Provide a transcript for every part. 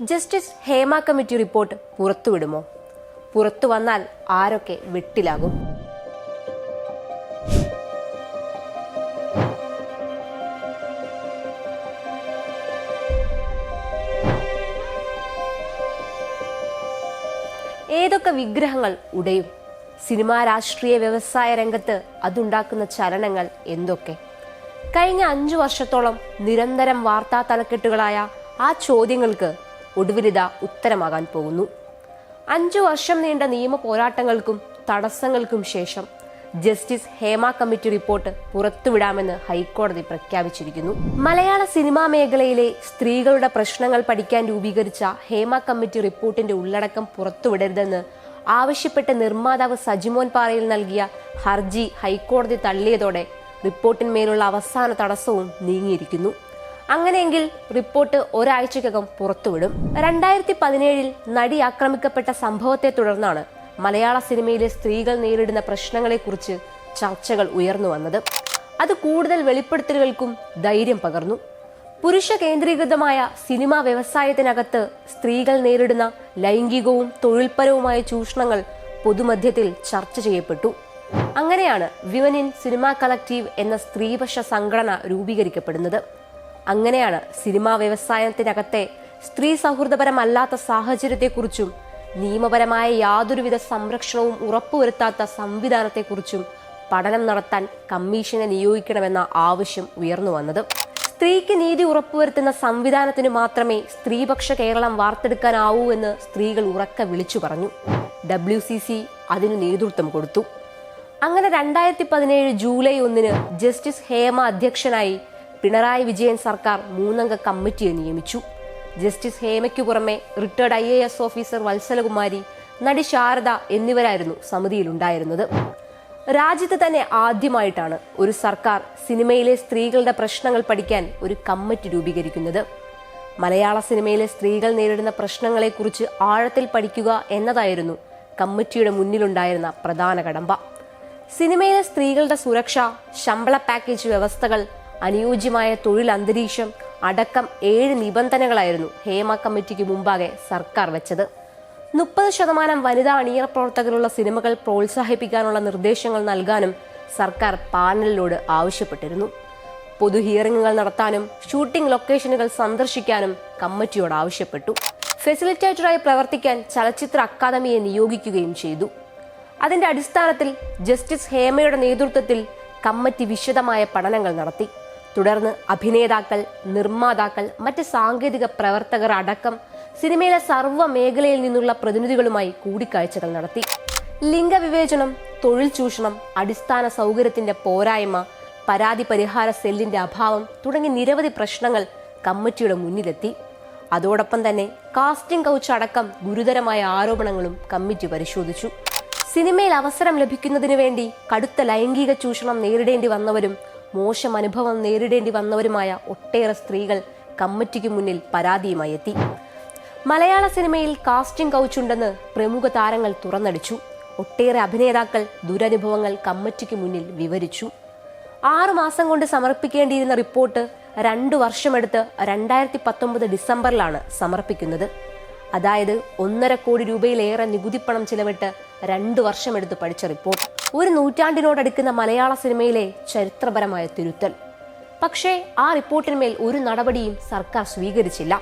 Justice Hema committee report പുറത്തുവിടുമോ? പുറത്തു വന്നാൽ ആരൊക്കെ വിട്ടിലാകും? ഏതൊക്കെ വിഗ്രഹങ്ങൾ ഉടയും? സിനിമാ രാഷ്ട്രീയ വ്യവസായ രംഗത്ത് അതുണ്ടാക്കുന്ന ചലനങ്ങൾ എന്തൊക്കെ? കഴിഞ്ഞ അഞ്ചു വർഷത്തോളം നിരന്തരം വാർത്താ തലക്കെട്ടുകളായ ആ ചോദ്യങ്ങൾക്ക് ഒടുവിലിത ഉത്തരമാകാൻ പോകുന്നു. അഞ്ചു വർഷം നീണ്ട നിയമ പോരാട്ടങ്ങൾക്കും തടസ്സങ്ങൾക്കും ശേഷം ജസ്റ്റിസ് ഹേമ കമ്മിറ്റി റിപ്പോർട്ട് പുറത്തുവിടാമെന്ന് ഹൈക്കോടതി പ്രഖ്യാപിച്ചിരിക്കുന്നു. മലയാള സിനിമാ മേഖലയിലെ സ്ത്രീകളുടെ പ്രശ്നങ്ങൾ പഠിക്കാൻ രൂപീകരിച്ച ഹേമ കമ്മിറ്റി റിപ്പോർട്ടിന്റെ ഉള്ളടക്കം പുറത്തുവിടരുതെന്ന് ആവശ്യപ്പെട്ട് നിർമ്മാതാവ് സജിമോൻ പാറയിൽ നൽകിയ ഹർജി ഹൈക്കോടതി തള്ളിയതോടെ റിപ്പോർട്ടിന്മേലുള്ള അവസാന തടസ്സവും നീങ്ങിയിരിക്കുന്നു. അങ്ങനെയെങ്കിൽ റിപ്പോർട്ട് ഒരാഴ്ചക്കകം പുറത്തുവിടും. രണ്ടായിരത്തി പതിനേഴിൽ നടി ആക്രമിക്കപ്പെട്ട സംഭവത്തെ തുടർന്നാണ് മലയാള സിനിമയിലെ സ്ത്രീകൾ നേരിടുന്ന പ്രശ്നങ്ങളെക്കുറിച്ച് ചർച്ചകൾ ഉയർന്നു വന്നത്. അത് കൂടുതൽ വെളിപ്പെടുത്തലുകൾക്കും ധൈര്യം പകർന്നു. പുരുഷ കേന്ദ്രീകൃതമായ സിനിമാ വ്യവസായത്തിനകത്ത് സ്ത്രീകൾ നേരിടുന്ന ലൈംഗികവും തൊഴിൽപരവുമായ ചൂഷണങ്ങൾ പൊതുമധ്യത്തിൽ ചർച്ച ചെയ്യപ്പെട്ടു. അങ്ങനെയാണ് വിമൻ ഇൻ സിനിമാ കളക്റ്റീവ് എന്ന സ്ത്രീപക്ഷ സംഘടന രൂപീകരിക്കപ്പെടുന്നത്. അങ്ങനെയാണ് സിനിമാ വ്യവസായത്തിനകത്തെ സ്ത്രീ സൗഹൃദപരമല്ലാത്ത സാഹചര്യത്തെക്കുറിച്ചും നിയമപരമായ യാതൊരുവിധ സംരക്ഷണവും ഉറപ്പുവരുത്താത്ത സംവിധാനത്തെക്കുറിച്ചും പഠനം നടത്താൻ കമ്മീഷനെ നിയോഗിക്കണമെന്ന ആവശ്യം ഉയർന്നു വന്നത്. സ്ത്രീക്ക് നീതി ഉറപ്പുവരുത്തുന്ന സംവിധാനത്തിന് മാത്രമേ സ്ത്രീപക്ഷ കേരളം വാർത്തെടുക്കാനാവൂ എന്ന് സ്ത്രീകൾ ഉറക്കെ വിളിച്ചു പറഞ്ഞു. ഡബ്ല്യു സി സി അതിന് നേതൃത്വം കൊടുത്തു. അങ്ങനെ രണ്ടായിരത്തി പതിനേഴ് ജൂലൈ ഒന്നിന് ജസ്റ്റിസ് ഹേമ അധ്യക്ഷനായി പിണറായി വിജയൻ സർക്കാർ മൂന്നംഗ കമ്മിറ്റിയെ നിയമിച്ചു. ജസ്റ്റിസ് ഹേമയ്ക്കു പുറമെ retired I A S officer Valsalakumari നടി ശാരദ എന്നിവരായിരുന്നു സമിതിയിലുണ്ടായിരുന്നത്. രാജ്യത്ത് തന്നെ ആദ്യമായിട്ടാണ് ഒരു സർക്കാർ സിനിമയിലെ സ്ത്രീകളുടെ പ്രശ്നങ്ങൾ പഠിക്കാൻ ഒരു കമ്മിറ്റി രൂപീകരിക്കുന്നത്. മലയാള സിനിമയിലെ സ്ത്രീകൾ നേരിടുന്ന പ്രശ്നങ്ങളെക്കുറിച്ച് ആഴത്തിൽ പഠിക്കുക എന്നതായിരുന്നു കമ്മിറ്റിയുടെ മുന്നിലുണ്ടായിരുന്ന പ്രധാന കടമ്പ. സിനിമയിലെ സ്ത്രീകളുടെ സുരക്ഷ ശമ്പള പാക്കേജ് വ്യവസ്ഥകൾ അനുയോജ്യമായ തൊഴിൽ അന്തരീക്ഷം അടക്കം ഏഴ് നിബന്ധനകളായിരുന്നു ഹേമ കമ്മിറ്റിക്ക് മുമ്പാകെ സർക്കാർ വെച്ചത്. മുപ്പത് ശതമാനം വനിതാ അണിയറ പ്രവർത്തകരുള്ള സിനിമകൾ പ്രോത്സാഹിപ്പിക്കാനുള്ള നിർദ്ദേശങ്ങൾ നൽകാനും സർക്കാർ പാനലിനോട് ആവശ്യപ്പെട്ടിരുന്നു. പൊതു ഹിയറിംഗുകൾ നടത്താനും ഷൂട്ടിംഗ് ലൊക്കേഷനുകൾ സന്ദർശിക്കാനും കമ്മിറ്റിയോട് ആവശ്യപ്പെട്ടു. ഫെസിലിറ്റേറ്ററായി പ്രവർത്തിക്കാൻ ചലച്ചിത്ര അക്കാദമിയെ നിയോഗിക്കുകയും ചെയ്തു. അതിന്റെ അടിസ്ഥാനത്തിൽ ജസ്റ്റിസ് ഹേമയുടെ നേതൃത്വത്തിൽ കമ്മിറ്റി വിശദമായ പഠനങ്ങൾ നടത്തി. തുടർന്ന് അഭിനേതാക്കൾ നിർമ്മാതാക്കൾ മറ്റ് സാങ്കേതിക പ്രവർത്തകർ അടക്കം സിനിമയിലെ സർവ മേഖലയിൽ നിന്നുള്ള പ്രതിനിധികളുമായി കൂടിക്കാഴ്ചകൾ നടത്തി. ലിംഗവിവേചനം തൊഴിൽ ചൂഷണം അടിസ്ഥാന സൗകര്യത്തിന്റെ പോരായ്മ പരാതി പരിഹാര സെല്ലിന്റെ അഭാവം തുടങ്ങി നിരവധി പ്രശ്നങ്ങൾ കമ്മിറ്റിയുടെ മുന്നിലെത്തി. അതോടൊപ്പം തന്നെ കാസ്റ്റിംഗ് കൗച്ച് അടക്കം ഗുരുതരമായ ആരോപണങ്ങളും കമ്മിറ്റി പരിശോധിച്ചു. സിനിമയിൽ അവസരം ലഭിക്കുന്നതിനു വേണ്ടി കടുത്ത ലൈംഗിക ചൂഷണം നേരിടേണ്ടി വന്നവരും മോശം അനുഭവം നേരിടേണ്ടി വന്നവരുമായ ഒട്ടേറെ സ്ത്രീകൾ കമ്മിറ്റിക്ക് മുന്നിൽ പരാതിയുമായി എത്തി. മലയാള സിനിമയിൽ കാസ്റ്റിംഗ് കൗച്ചുണ്ടെന്ന് പ്രമുഖ താരങ്ങൾ തുറന്നടിച്ചു. ഒട്ടേറെ അഭിനേതാക്കൾ ദുരനുഭവങ്ങൾ കമ്മിറ്റിക്ക് മുന്നിൽ വിവരിച്ചു. ആറു മാസം കൊണ്ട് സമർപ്പിക്കേണ്ടിയിരുന്ന റിപ്പോർട്ട് രണ്ടു വർഷമെടുത്ത് രണ്ടായിരത്തി പത്തൊമ്പത് ഡിസംബറിലാണ് സമർപ്പിക്കുന്നത്. അതായത് ഒന്നര കോടി രൂപയിലേറെ നികുതിപ്പണം ചിലവിട്ട് രണ്ടു വർഷമെടുത്ത് പഠിച്ച റിപ്പോർട്ട്. ഒരു നൂറ്റാണ്ടിനോടടുക്കുന്ന മലയാള സിനിമയിലെ ചരിത്രപരമായ തിരുത്തൽ. പക്ഷേ ആ റിപ്പോർട്ടിന്മേൽ ഒരു നടപടിയും സർക്കാർ സ്വീകരിച്ചില്ല.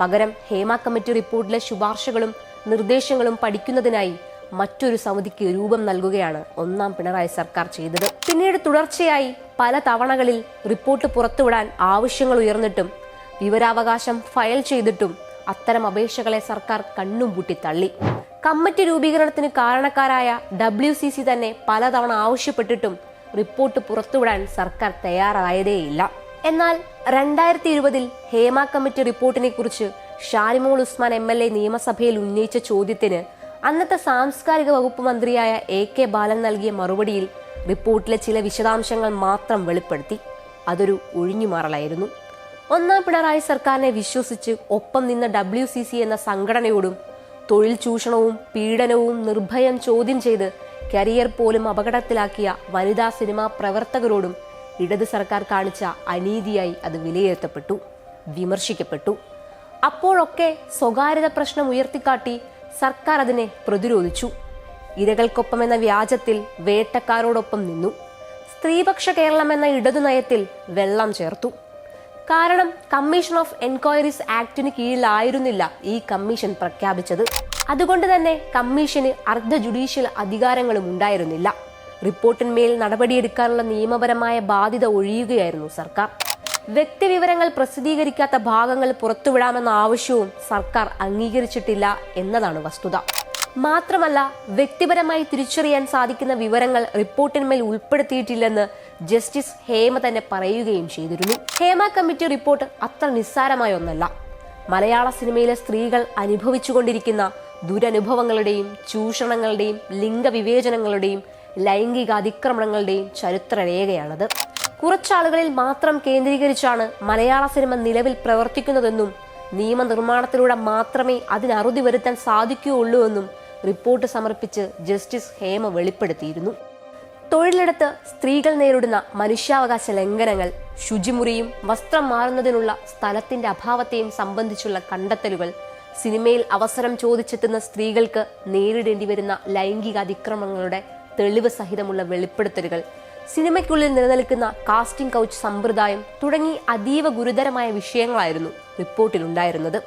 പകരം ഹേമ കമ്മിറ്റി റിപ്പോർട്ടിലെ ശുപാർശകളും നിർദ്ദേശങ്ങളും പഠിക്കുന്നതിനായി മറ്റൊരു സമിതിക്ക് രൂപം നൽകുകയാണ് ഒന്നാം പിണറായി സർക്കാർ ചെയ്തത്. പിന്നീട് തുടർച്ചയായി പല തവണകളിൽ റിപ്പോർട്ട് പുറത്തുവിടാൻ ആവശ്യങ്ങൾ ഉയർന്നിട്ടും വിവരാവകാശം ഫയൽ ചെയ്തിട്ടും അത്തരം അപേക്ഷകളെ സർക്കാർ കണ്ണും പൂട്ടി തള്ളി. കമ്മിറ്റി രൂപീകരണത്തിന് കാരണക്കാരായ ഡബ്ല്യു സി സി തന്നെ പലതവണ ആവശ്യപ്പെട്ടിട്ടും റിപ്പോർട്ട് പുറത്തുവിടാൻ സർക്കാർ തയ്യാറായതേയില്ല. എന്നാൽ രണ്ടായിരത്തി ഇരുപതിൽ ഹേമ കമ്മിറ്റി റിപ്പോർട്ടിനെ കുറിച്ച് Sharimol Usman M L A നിയമസഭയിൽ ഉന്നയിച്ച ചോദ്യത്തിന് അന്നത്തെ സാംസ്കാരിക വകുപ്പ് മന്ത്രിയായ എ കെ ബാലൻ നൽകിയ മറുപടിയിൽ റിപ്പോർട്ടിലെ ചില വിശദാംശങ്ങൾ മാത്രം വെളിപ്പെടുത്തി. അതൊരു ഒഴിഞ്ഞുമാറലായിരുന്നു. ഒന്നാം പിണറായി സർക്കാരിനെ വിശ്വസിച്ച് ഒപ്പം നിന്ന ഡബ്ല്യു സി സി എന്ന സംഘടനയോടും തൊഴിൽ ചൂഷണവും പീഡനവും നിർഭയം ചോദ്യം ചെയ്ത് കരിയർ പോലും അപകടത്തിലാക്കിയ വനിതാ സിനിമാ പ്രവർത്തകരോടും ഇടത് സർക്കാർ കാണിച്ച അനീതിയായി അത് വിലയിരുത്തപ്പെട്ടു വിമർശിക്കപ്പെട്ടു. അപ്പോഴൊക്കെ സ്വകാര്യത പ്രശ്നം ഉയർത്തിക്കാട്ടി സർക്കാർ അതിനെ പ്രതിരോധിച്ചു. ഇരകൾക്കൊപ്പം എന്ന വ്യാജത്തിൽ വേട്ടക്കാരോടൊപ്പം നിന്നു. സ്ത്രീപക്ഷ കേരളം എന്ന ഇടതു നയത്തിൽ വെള്ളം ചേർത്തു. കാരണം കമ്മീഷൻ ഓഫ് എൻക്വയറീസ് ആക്ടിന് കീഴിലായിരുന്നില്ല ഈ കമ്മീഷൻ പ്രഖ്യാപിച്ചത്. അതുകൊണ്ട് തന്നെ കമ്മീഷന് അർദ്ധ ജുഡീഷ്യൽ അധികാരങ്ങളും ഉണ്ടായിരുന്നില്ല. റിപ്പോർട്ടിന്മേൽ നടപടിയെടുക്കാനുള്ള നിയമപരമായ ബാധ്യത ഒഴിയുകയായിരുന്നു സർക്കാർ. വ്യക്തിവിവരങ്ങൾ പ്രസിദ്ധീകരിക്കാത്ത ഭാഗങ്ങൾ പുറത്തുവിടാമെന്ന ആവശ്യവും സർക്കാർ അംഗീകരിച്ചിട്ടില്ല എന്നതാണ് വസ്തുത. മാത്രമല്ല വ്യക്തിപരമായി തിരിച്ചറിയാൻ സാധിക്കുന്ന വിവരങ്ങൾ റിപ്പോർട്ടിന്മേൽ ഉൾപ്പെടുത്തിയിട്ടില്ലെന്ന് ജസ്റ്റിസ് ഹേമ തന്നെ പറയുകയും ചെയ്തിരുന്നു. ഹേമ കമ്മിറ്റി റിപ്പോർട്ട് അത്ര നിസ്സാരമായ ഒന്നല്ല. മലയാള സിനിമയിലെ സ്ത്രീകൾ അനുഭവിച്ചുകൊണ്ടിരിക്കുന്ന ദുരനുഭവങ്ങളുടെയും ചൂഷണങ്ങളുടെയും ലിംഗവിവേചനങ്ങളുടെയും ലൈംഗിക അതിക്രമണങ്ങളുടെയും ചരിത്രരേഖയാണത്. കുറച്ചാളുകളിൽ മാത്രം കേന്ദ്രീകരിച്ചാണ് മലയാള സിനിമ നിലവിൽ പ്രവർത്തിക്കുന്നതെന്നും നിയമനിർമ്മാണത്തിലൂടെ മാത്രമേ അതിനറുതി വരുത്താൻ സാധിക്കുകയുള്ളൂ എന്നും റിപ്പോർട്ട് സമർപ്പിച്ച് ജസ്റ്റിസ് ഹേമ വെളിപ്പെടുത്തിയിരുന്നു. തൊഴിലിടത്ത് സ്ത്രീകൾ നേരിടുന്ന മനുഷ്യാവകാശ ലംഘനങ്ങൾ ശുചിമുറിയും വസ്ത്രം മാറുന്നതിനുള്ള സ്ഥലത്തിന്റെ അഭാവത്തെയും സംബന്ധിച്ചുള്ള കണ്ടെത്തലുകൾ സിനിമയിൽ അവസരം ചോദിച്ചെത്തുന്ന സ്ത്രീകൾക്ക് നേരിടേണ്ടി വരുന്ന ലൈംഗിക അതിക്രമങ്ങളുടെ തെളിവ് സഹിതമുള്ള വെളിപ്പെടുത്തലുകൾ സിനിമയ്ക്കുള്ളിൽ നിലനിൽക്കുന്ന കാസ്റ്റിംഗ് കൗച്ച് സമ്പ്രദായം തുടങ്ങി അതീവ ഗുരുതരമായ വിഷയങ്ങളായിരുന്നു റിപ്പോർട്ടിലുണ്ടായിരുന്നത്.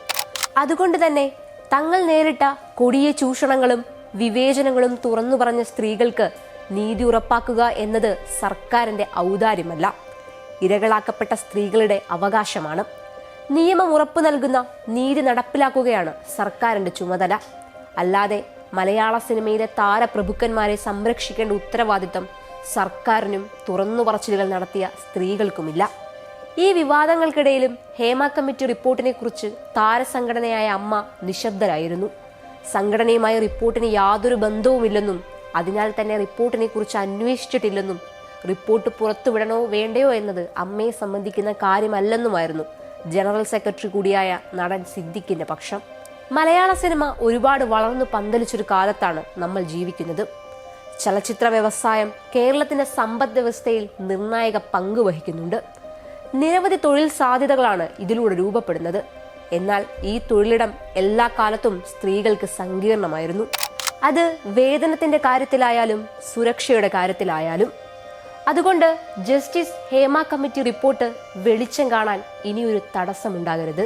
അതുകൊണ്ട് തന്നെ തങ്ങൾ നേരിട്ട കൊടിയ ചൂഷണങ്ങളും വിവേചനങ്ങളും തുറന്നു പറഞ്ഞ സ്ത്രീകൾക്ക് നീതി ഉറപ്പാക്കുക എന്നത് സർക്കാരിന്റെ ഔദാര്യമല്ല. ഇരകളാക്കപ്പെട്ട സ്ത്രീകളുടെ അവകാശമാണ്. നിയമം ഉറപ്പു നൽകുന്ന നീതി നടപ്പിലാക്കുകയാണ് സർക്കാരിന്റെ ചുമതല. അല്ലാതെ മലയാള സിനിമയിലെ താരപ്രഭുക്കന്മാരെ സംരക്ഷിക്കേണ്ട ഉത്തരവാദിത്തം സർക്കാരിനും തുറന്നു പറച്ചിലുകൾ നടത്തിയ സ്ത്രീകൾക്കുമില്ല. ഈ വിവാദങ്ങൾക്കിടയിലും ഹേമ കമ്മിറ്റി റിപ്പോർട്ടിനെ കുറിച്ച് താരസംഘടനയായ അമ്മ നിശബ്ദരായിരുന്നു. സംഘടനയുമായി റിപ്പോർട്ടിന് യാതൊരു ബന്ധവുമില്ലെന്നും അതിനാൽ തന്നെ റിപ്പോർട്ടിനെ കുറിച്ച് അന്വേഷിച്ചിട്ടില്ലെന്നും റിപ്പോർട്ട് പുറത്തുവിടണോ വേണ്ടയോ എന്നത് അമ്മയെ സംബന്ധിക്കുന്ന കാര്യമല്ലെന്നുമായിരുന്നു ജനറൽ സെക്രട്ടറി കൂടിയായ നടൻ സിദ്ദിഖിന്റെ പക്ഷം. മലയാള സിനിമ ഒരുപാട് വളർന്നു പന്തലിച്ചൊരു കാലത്താണ് നമ്മൾ ജീവിക്കുന്നത്. ചലച്ചിത്ര വ്യവസായം കേരളത്തിന്റെ സമ്പദ് വ്യവസ്ഥയിൽ നിർണായക പങ്ക് വഹിക്കുന്നുണ്ട്. നിരവധി തൊഴിൽ സാധ്യതകളാണ് ഇതിലൂടെ രൂപപ്പെടുന്നത്. എന്നാൽ ഈ തൊഴിലിടം എല്ലാ കാലത്തും സ്ത്രീകൾക്ക് സങ്കീർണമായിരുന്നു. അത് വേതനത്തിന്റെ കാര്യത്തിലായാലും സുരക്ഷയുടെ കാര്യത്തിലായാലും. അതുകൊണ്ട് ജസ്റ്റിസ് ഹേമ കമ്മിറ്റി റിപ്പോർട്ട് വെളിച്ചം കാണാൻ ഇനിയൊരു തടസ്സമുണ്ടാകരുത്.